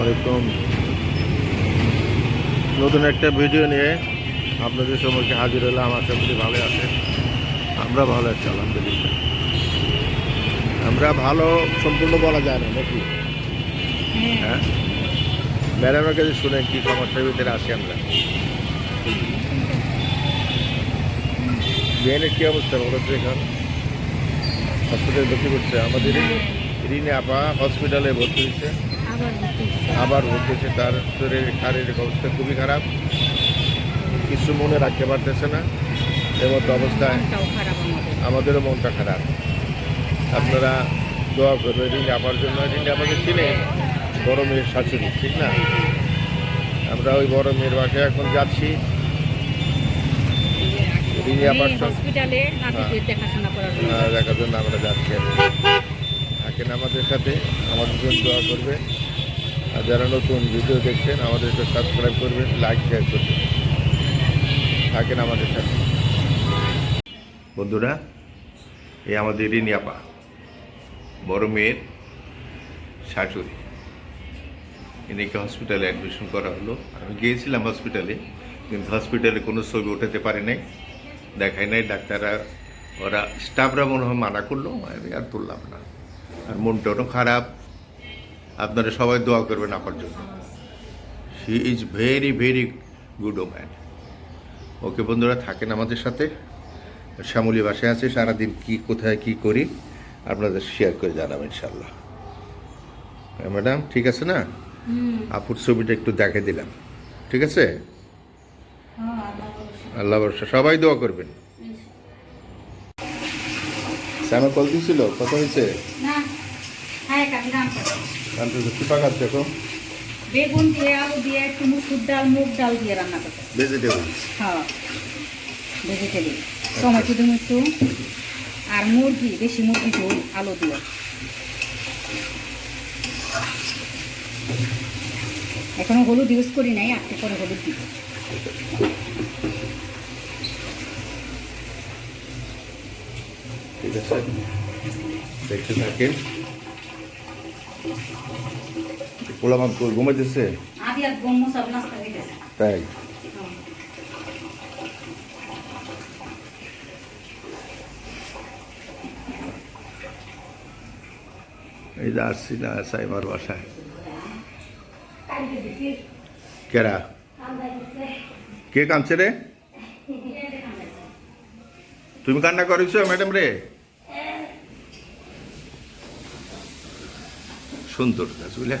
আলাইকুম। নতুন একটা ভিডিও নিয়ে আপনাদের সম্মুখে হাজির হলাম। আশা করি ভালো আছে আমরা ভালো আছি, আলহামদুলিল্লাহ। আমরা ভালো সম্পূর্ণ বলা যায় না, নাকি? হ্যাঁ। ম্যাডামের কাছে শুনে কি সমস্যার ভিতরে আছি আমরা। বিএনের কী অবস্থা বলো এখন? হসপিটালে ভর্তি করছে। আমাদের রিনে আপা হসপিটালে ভর্তি হয়েছে। আবার হচ্ছে। তার শরীরের শারীরিক অবস্থা খুবই খারাপ। কিছু মনে রাখতে পারতেছে না। এমত অবস্থায় আমাদের আমাদেরও মনটা খারাপ। আপনারা দোয়া করবে ঋণ আপার জন্য ঋণ আমাকে চিনে বড় মেয়ের শাশুড়ি ঠিক না? আমরা ওই বড় মেয়ের বাসায় এখন যাচ্ছি। হসপিটালে জন্য। আহ, দেখার জন্য আমরা যাচ্ছি আর কি। থাকেন আমাদের সাথে আমাদের জন্য দোয়া করবে আর যারা নতুন ভিডিও দেখছেন, আমাদেরকে সাবস্ক্রাইব করবেন লাইক শেয়ার করবেন। থাকেন আমাদের সাথে। বন্ধুরা, এই আমাদের রিনিয়াপা বড় মেয়ের শাশুড়ি। এনেকে হসপিটালে অ্যাডমিশন করা হলো। আমি গিয়েছিলাম হসপিটালে কিন্তু হসপিটালে কোনো ছবি ওঠাতে পারি নাই, দেখাই নাই। ডাক্তাররা, ওরা স্টাফরা মনে হয় মানা করল, আমি আর তুললাম না। আর মনটাও খারাপ। আপনারা সবাই দোয়া করবেন আমার জন্য। She is very very good woman okay বন্ধুরা থাকেন আমাদের সাথে। শ্যামলী বাসায় আছে সারাদিন কি কোথায় কি করি আপনাদের শেয়ার করে জানাব ইনশাল্লাহ ম্যাডাম ঠিক আছে না? আপুর ছবিটা একটু দেখে দিলাম। ঠিক আছে? আল্লাহ ভরসা। সবাই দোয়া করবেন। শ্যামে কল দিয়েছিল কত হয়েছে? কি বেগুন দিয়ে আলু দিয়ে একটু মুসুর ডাল মুগ ডাল দিয়ে রান্না করতে ভেজিটেবল হ্যাঁ ভেজিটেবল টমেটো দিব একটু। আর মুরগি বেশি মুরগি ঝোল আলু দিয়ে। এখনও হলুদ ইউজ করি নাই আজকে পরে হলুদ দিব। ঠিক আছে। দেখতে থাকেন। পোলামান ঘুমাইতেছে আদি আর গম সব নাস্তা হয়ে গেছে তাই এই যে আসছি না সাইমার বাসায়। কেরা? কে কাঁদছে রে? তুমি কান্না করেছ ম্যাডাম রে? সুন্দর গাছ বুঝলে?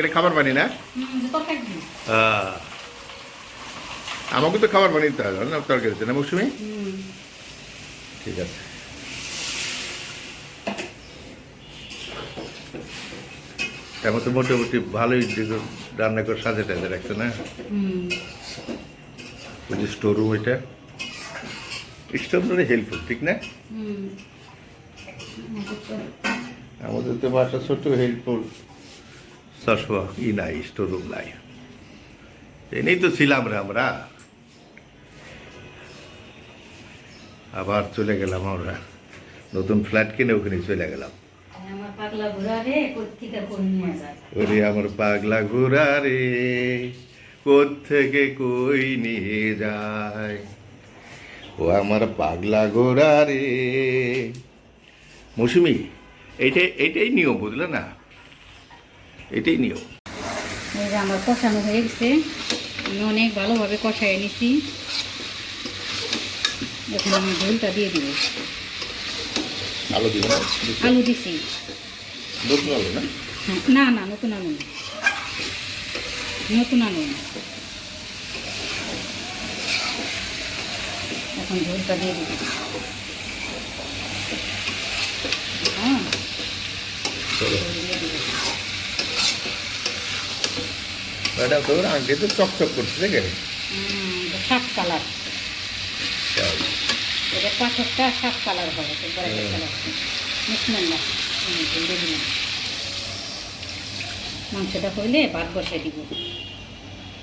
এটা খাবার পানি না। তরকারি আমাকে তো খাবার বানিয়ে দিতে হবে না তরকারিতে না মৌসুমি? ঠিক আছে। তেমন তো মোটামুটি ভালোই রান্না করে সাজে টাজে রাখছে না? ওই যে স্টোর রুম এটা স্টোর হেল্পফুল ঠিক না? আমাদের তো বাসা ছোট হেল্পফুল। সসবা ই নাই স্টোর রুম নাই। এনেই তো ছিলাম রে আমরা। আবার চলে গেলাম আমরা। নতুন ফ্ল্যাট কিনে ওখানে চলে গেলাম। ওরে আমার পাগলা ঘোরা রে থেকে কই নিয়ে যায়? ও আমার পাগলা ঘোরা রে। মৌসুমি এইটাই এইটাই নিয়ম বুঝলে না? এটাই নিয়ম। এই যে আমার কষানো হয়ে গেছে। আমি অনেক ভালোভাবে কষাই নিছি। এখন আমি ঝোলটা দিয়ে দিব। আলো দিব না? আলু দিছি। নতুন আলো না? না না নতুন আলু না। নতুন আলু না। এখন ঝোলটা দিয়ে দিব হ্যাঁ চলো ঝোল দিয়ে দিব ম্যাডাম তোর তো চকচক করছে দেখে সাত কালার। এটা পাথরটা সাত কালার হবে মাংসটা হইলে ভাত বসাই দিব।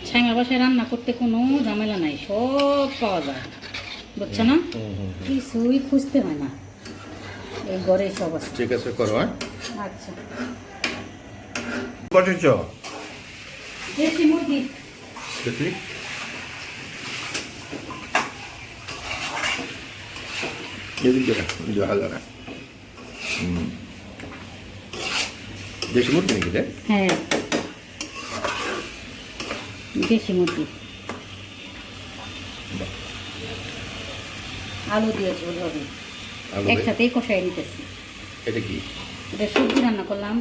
ছাইমার বাসায় রান্না করতে কোনো ঝামেলা নাই সব পাওয়া যায়। বুঝছ না? কিছুই খুঁজতে হয় না। এই ঘরে সব আছে। ঠিক আছে করো হ্যাঁ? আচ্ছা। বসেছ? দেশি মুরগি। দেখি এদিকে ভালো না। দেশি মুরগি নাকি রে? হ্যাঁ। দেশি মুরগি। আলু দিয়েছি ওইভাবে। একসাথেই কষাই নিতেছি। এটা কি? এটা সবজি রান্না করলাম।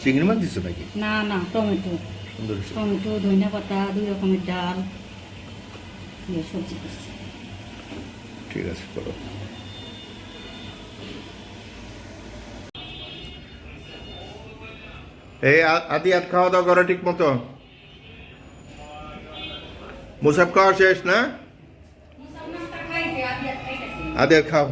চিংড়ি মাছ নাকি? না না টমেটো। টমেটো ধনিয়া পাতা দুই রকমের ডাল দিয়ে সবজি করছি। ঠিক আছে করো। এই আদি আত খাওয়া দাওয়া করো ঠিক মতো। মুসাফ খাওয়া শেষ না? আদি খাও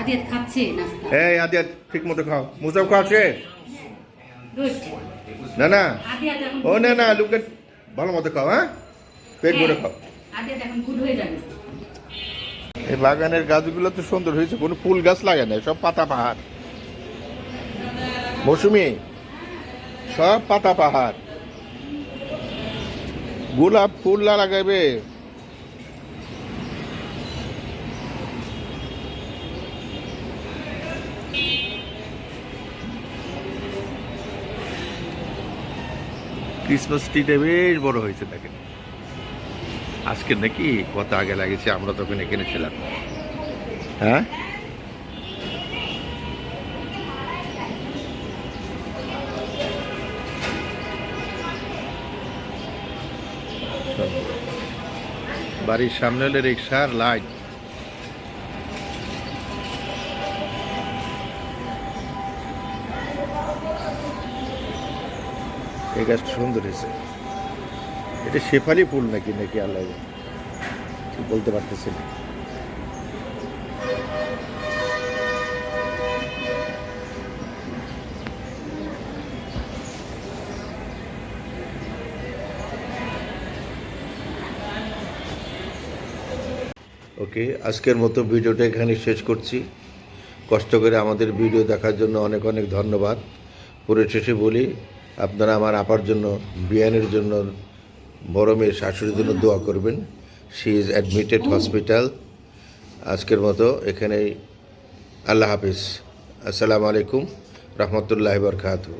আদিয়াত খাচ্ছে নাস্তা। এই আদি ঠিক মতো খাও। মুসাফ শেষ না না। ও না না লুকে ভালো মতো খাও হ্যাঁ? পেট ভরে খাও। আদিয়াত হয়ে যাবে। এই বাগানের গাছগুলো তো সুন্দর হয়েছে কোনো ফুল গাছ লাগে না সব পাতা পাহাড়। মৌসুমি সব পাতা পাহাড়। গোলাপ ফুল না লাগাইবে ক্রিসমাস ট্রিটা বেশ বড় হয়েছে, দেখেন। আজকে নাকি কত আগে লাগেছে আমরা তখন এখানে ছিলাম। হ্যাঁ? বাড়ির সামনে হলে রিক্সার লাইট এই গাছটা সুন্দর হয়েছে। এটা শেফালি ফুল নাকি নাকি ঠিক বলতে পারতেছি না। ওকে, আজকের মতো ভিডিওটা এখানে শেষ করছি। কষ্ট করে আমাদের ভিডিও দেখার জন্য অনেক অনেক ধন্যবাদ। পরিশেষে বলি, আপনারা আমার আপার জন্য, বিয়ানের জন্য, বড় মেয়ের শাশুড়ির জন্য দোয়া করবেন। শি ইজ অ্যাডমিটেড হসপিটাল আজকের মতো এখানেই, আল্লাহ হাফিজ। আসসালামু আলাইকুম, রহমতুল্লাহ বরকাতু